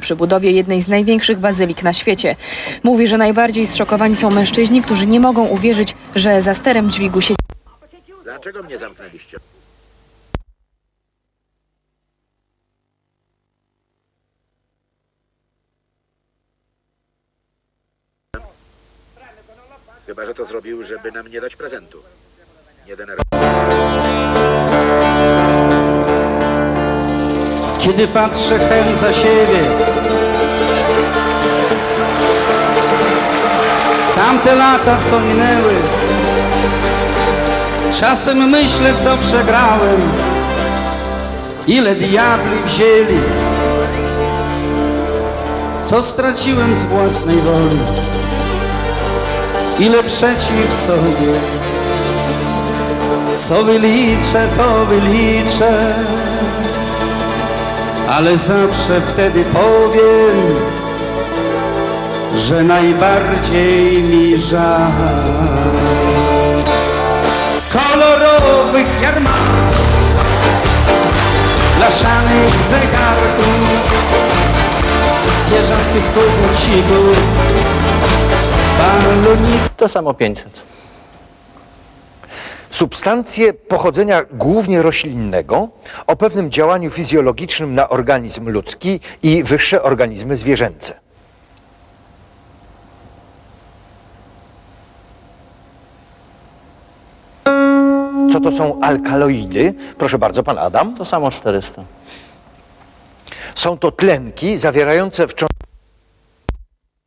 Przy budowie jednej z największych bazylik na świecie. Mówi, że najbardziej zszokowani są mężczyźni, którzy nie mogą uwierzyć, że za sterem dźwigu siedzi Dlaczego mnie zamknęliście? Chyba, że to zrobił, żeby nam nie dać prezentu. Nie denerwować. Kiedy patrzę hen za siebie Tamte lata co minęły Czasem myślę co przegrałem. Ile diabli wzięli Co straciłem z własnej woli. Ile przeciw sobie Co wyliczę to wyliczę ale zawsze wtedy powiem, że najbardziej mi żal kolorowych jarmarków, blaszanych zegarków, pierzastych kogucików, baloników. To samo 500. Substancje pochodzenia głównie roślinnego o pewnym działaniu fizjologicznym na organizm ludzki i wyższe organizmy zwierzęce. Co to są alkaloidy? Proszę bardzo, pan Adam. To samo 400. Są to tlenki zawierające w